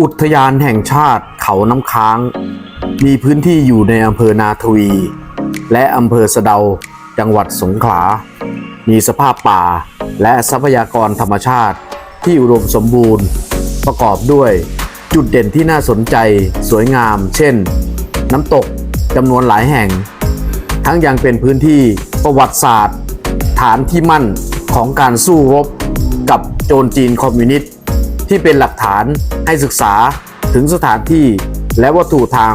อุทยานแห่งชาติเขาน้ำค้าง มีพื้นที่อยู่ในอำเภอนาทวี และอำเภอสะเดาจังหวัดสงขลา มีสภาพป่าและทรัพยากรธรรมชาติที่อุดมสมบูรณ์ ประกอบด้วยจุดเด่นที่น่าสนใจสวยงาม เช่น น้ำตกจำนวนหลายแห่ง ทั้งยังเป็นพื้นที่ประวัติศาสตร์ ฐานที่มั่นของการสู้รบกับโจรจีนคอมมิวนิสต์ ที่เป็นหลักฐานให้ศึกษาถึงสถานที่และวัตถุทาง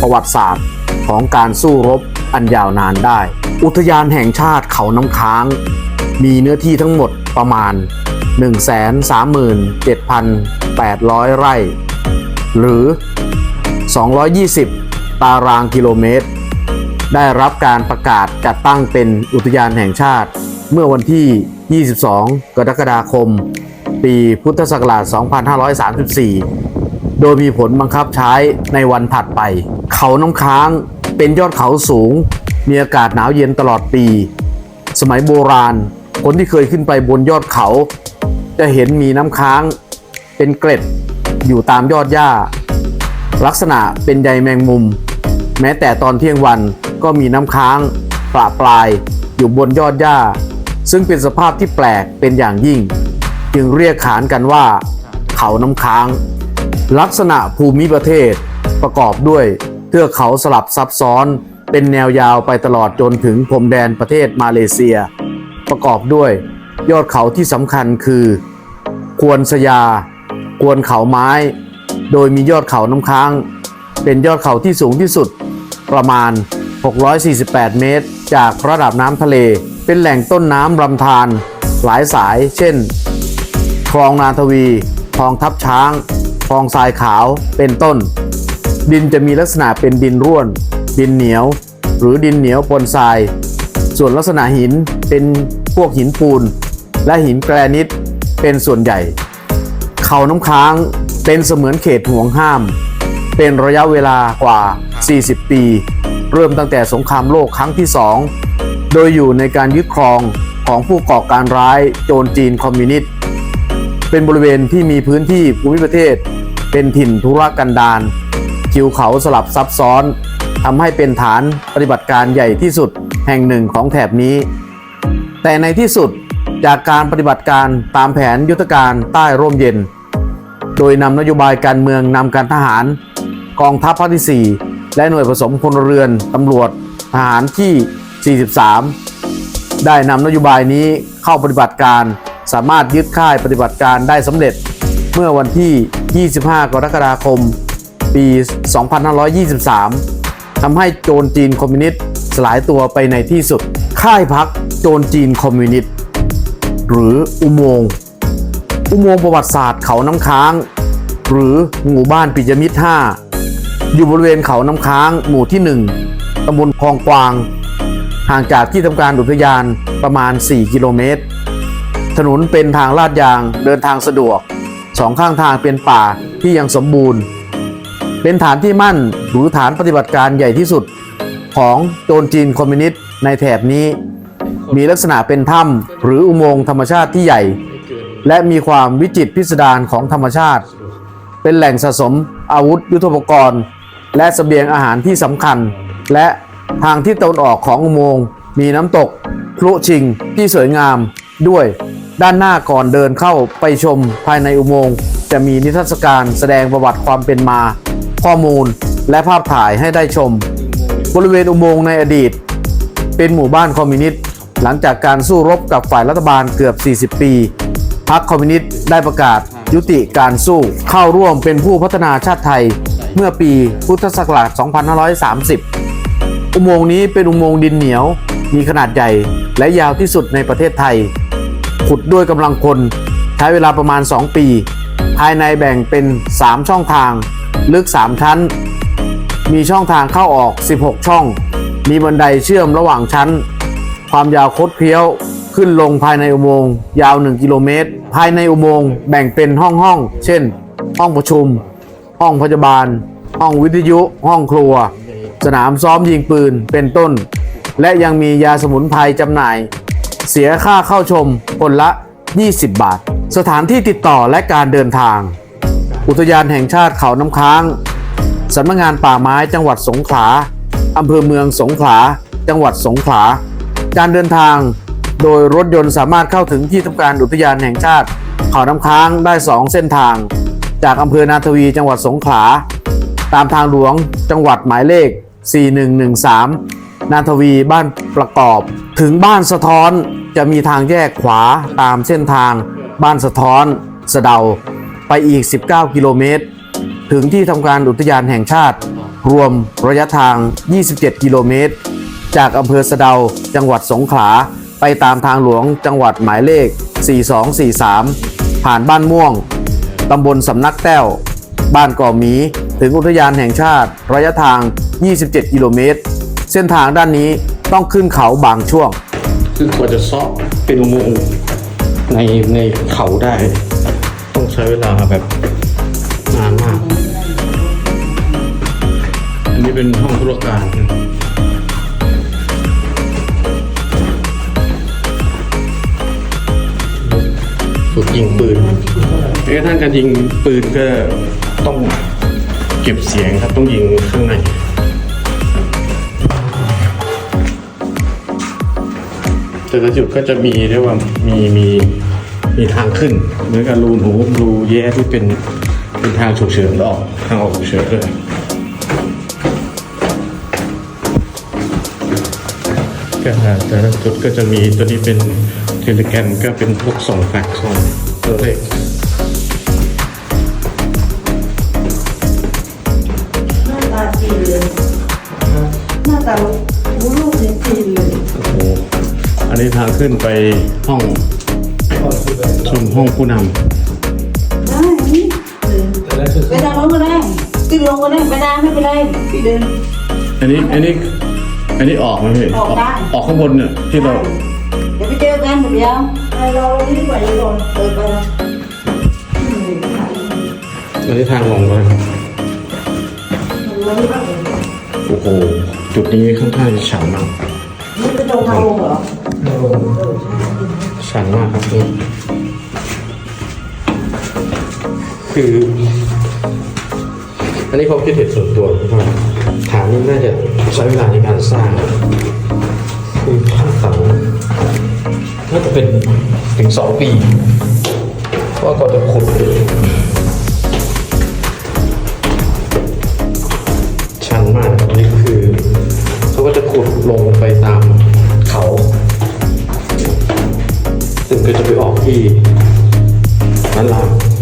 ประวัติศาสตร์ของการสู้รบอันยาวนานได้ อุทยานแห่งชาติเขาน้ำค้าง มีเนื้อที่ทั้งหมดประมาณ 137,800 ไร่ หรือ 220 ตารางกิโลเมตร ได้รับการประกาศจัดตั้งเป็นอุทยานแห่งชาติ เมื่อวันที่ 22 กรกฎาคม ปีพุทธศักราช 2534 โดยมีผลบังคับใช้ในวันถัดไป เขาน้ำค้างเป็นยอดเขาสูง มีอากาศหนาวเย็นตลอดปี สมัยโบราณ คนที่เคยขึ้นไปบนยอดเขา จะเห็นมีน้ำค้างเป็นเกล็ดอยู่ตามยอดหญ้า ลักษณะเป็นใยแมงมุม แม้แต่ตอนเที่ยงวันก็มีน้ำค้างปละปลายอยู่บนยอดหญ้า ซึ่งเป็นสภาพที่แปลกเป็นอย่างยิ่ง จึงเรียกขานกันว่า เขาน้ำค้าง ลักษณะภูมิประเทศประกอบด้วยเทือกเขาสลับซับซ้อน เป็นแนวยาวไปตลอดจนถึงพรมแดนประเทศมาเลเซีย ประกอบด้วย ยอดเขาที่สำคัญคือ ควนสยา ควนเขาไม้ โดยมียอดเขาน้ำค้าง เป็นยอดเขาที่สูงที่สุด ประมาณ 648 เมตร จากระดับน้ำทะเล เป็นแหล่งต้นน้ำลำธารหลายสาย เช่น คลองนาทวีคลองทับช้าง คลองทรายขาว เป็นต้น ดินจะมีลักษณะเป็นดินร่วน ดินเหนียว หรือดินเหนียวปนทราย ส่วนลักษณะหินเป็นพวกหินปูน และหินแกรนิตเป็นส่วนใหญ่ เขาน้ำค้างเป็นเสมือนเขตห่วงห้าม เป็นระยะเวลากว่า 40 ปี เริ่มตั้งแต่สงครามโลกครั้งที่2โดยอยู่ในการยึดครองของผู้ก่อการร้ายโจรจีนคอมมิวนิสต์ เป็นบริเวณที่มีพื้นที่ภูมิประเทศ เป็นถิ่นธุรกันดารทิวเขาสลับซับซ้อนทำให้เป็นฐานปฏิบัติการใหญ่ที่สุดแห่งหนึ่งของแถบนี้ แต่ในที่สุดจากการปฏิบัติการตามแผนยุทธการใต้ร่มเย็น โดยนำนโยบายการเมืองนำการทหาร กองทัพภาคที่ 4 และหน่วยผสมพลเรือนตำรวจทหารที่ 43 ได้นำนโยบายนี้เข้าปฏิบัติการ สามารถยึดค่ายปฏิบัติการได้สำเร็จเมื่อวันที่ 25 กรกฎาคม ปี 2523 ทำให้โจรจีนคอมมิวนิสต์สลายตัวไปในที่สุด ค่ายพักโจรจีนคอมมิวนิสต์หรืออุโมงค์อุโมงค์ประวัติศาสตร์เขาน้ำค้าง หรือหมู่บ้านปิยมิตร5อยู่บริเวณเขาน้ำค้างหมู่ที่ 1ตำบลคลองกวาง ห่างจากที่ทำการอุทยานประมาณ 4 กิโลเมตร ถนนเป็นทางลาดยางเดินทางสะดวก สองข้างทางเป็นป่าที่ยังสมบูรณ์ เป็นฐานที่มั่นหรือฐานปฏิบัติการใหญ่ที่สุดของโจรจีนคอมมิวนิสต์ในแถบนี้ มีลักษณะเป็นถ้ำหรืออุโมงค์ธรรมชาติที่ใหญ่ และมีความวิจิตรพิสดารของธรรมชาติ เป็นแหล่งสะสมอาวุธยุทโธปกรณ์ และเสบียงอาหารที่สำคัญ และทางที่ตะวันออกของอุโมงค์มีน้ำตกพลุชิงที่สวยงามด้วย ด้านหน้าก่อนเดินเข้าไปชมภายในอุโมงค์จะมีนิทรรศการแสดงประวัติความเป็นมา ข้อมูลและภาพถ่ายให้ได้ชม บริเวณอุโมงค์ในอดีต เป็นหมู่บ้านคอมมิวนิสต์หลังจากการสู้รบกับฝ่ายรัฐบาลเกือบ 40 ปีพรรคคอมมิวนิสต์ได้ประกาศยุติการสู้เข้าร่วมเป็นผู้พัฒนาชาติไทย เมื่อปีพุทธศักราช 2530 อุโมงค์นี้เป็นอุโมงค์ดินเหนียว มีขนาดใหญ่และยาวที่สุดในประเทศไทย ขุดด้วยกำลังคน ใช้เวลาประมาณ 2 ปี ภายในแบ่งเป็น 3 ช่องทาง ลึก 3 ชั้น มีช่องทางเข้าออก 16 ช่อง มีบันไดเชื่อมระหว่างชั้น ความยาวคดเคี้ยวขึ้นลงภายในอุโมงค์ยาว 1 กิโลเมตร ภายในอุโมงค์แบ่งเป็นห้องห้อง เช่น ห้องประชุม ห้องพยาบาล ห้องวิทยุ ห้องครัว สนามซ้อมยิงปืน เป็นต้น และยังมียาสมุนไพรจำหน่าย เสียค่าเข้าชมคนละ 20 บาท สถานที่ติดต่อและการเดินทาง อุทยานแห่งชาติเขาน้ำค้างสำนักงานป่าไม้จังหวัดสงขลาอำเภอเมืองสงขลา จังหวัดสงขลา การเดินทาง โดยรถยนต์สามารถเข้าถึงที่ทำการอุทยานแห่งชาติ เขาน้ำค้างได้ 2 เส้นทาง จากอำเภอนาทวีจังหวัดสงขลา ตามทางหลวงจังหวัดหมายเลข 4113 นาทวีบ้านประกอบ ถึงบ้านสะท้อนจะมีทางแยกขวาตามเส้นทาง บ้านสะท้อน สะเดา ไปอีก 19 กิโลเมตร ถึงที่ทำการอุทยานแห่งชาติ รวมระยะทาง 27 กิโลเมตร จากอำเภอสะเดาจังหวัดสงขลา ไปตามทางหลวงจังหวัดหมายเลข 4243 ผ่านบ้านม่วงตำบลสำนักแต้ว บ้านก่อหมี ถึงอุทยานแห่งชาติ ระยะทาง 27 กิโลเมตร ส้นทางด้านนี้ต้องขึ้นเขาบางช่วง คือกว่าจะซาะเป็นอุโมงค์ในในเขาได้ ต้องใช้เวลาแบบนานมาก อันนี้เป็นห้องธุรการฝึกยิงปืนแม้กระทั่งการยิงปืนก็ต้องเก็บเสียงครับต้องยิงข้างใน แต่ละจุดก็จะมีเรียกว่ามีมีมีทางขึ้นเหมือนกับรูหูรูแย่ที่เป็นเป็นทางฉุกเฉินออกทางออกฉุกเฉินด้วยก็แต่ละจุดก็จะมีตัวนี้เป็นเทเลแกรมก็เป็นพวกส่งแฟกซ์ส่งตัวเลขางขึ้นไปห้องชมห้องผู้นำได้นี่ไปทางโน้นก็ได้ขึ้นลงก็ได้ไปได้ไม่เป็นไรพี่เดินอันนี้อันนี้อันนี้ออกไหมพี่ออกได้ ออกข้างบนเนี่ยที่เราเดี๋ยวไปเจอกันเดี๋ยวไปรอวันนี้ดีกว่าดีกว่าเออไปละอันนี้ทางลงเลยครับโอ้โหจุดนี้ค่อนข้างจะชันมากนี่เป็นตร งทางลงเหรอชันมากครับนี่คือ อันนี้ความคิดเห็นส่วนตัวนะครับฐานนี้น่าจะใช้เวลาในการสร้างคือขั้นต่ำน่าจะเป็นถึงสองปีเพราะว่าก่อนจะขุดชันมากนนี้คือเขาก็จะขุดลงไปตาม เขาซึ่งก็จะไปออกที่ด้านล่างมอง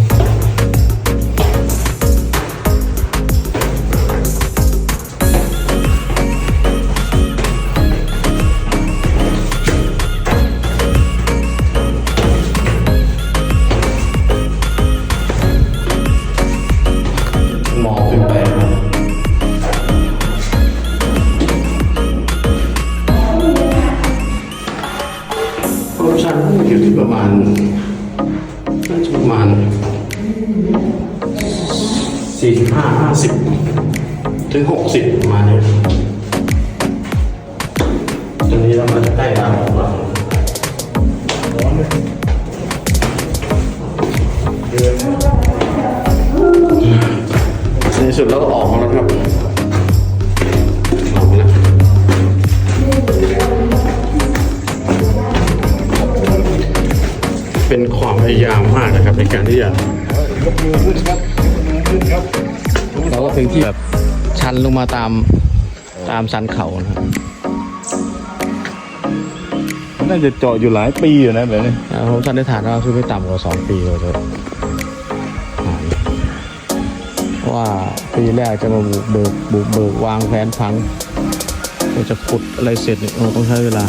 เป็นความพยายามมากนะครับ ในการที่จะเราก็ถึงที่แบบชันลงมาตามตามสันเขานะครับน่าจะเจาะอยู่หลายปีอยู่นะแบบนี้อ่าผมสันนิษฐานว่าคือไม่ต่ำกว่าสองปีเลยจะหายเพราะว่าปีแรกจะมาบุกเบิกบุกเบิกวางแผนพังก็จะขุดอะไรเสร็จเนี่ยโอ้ต้องใช้เวลา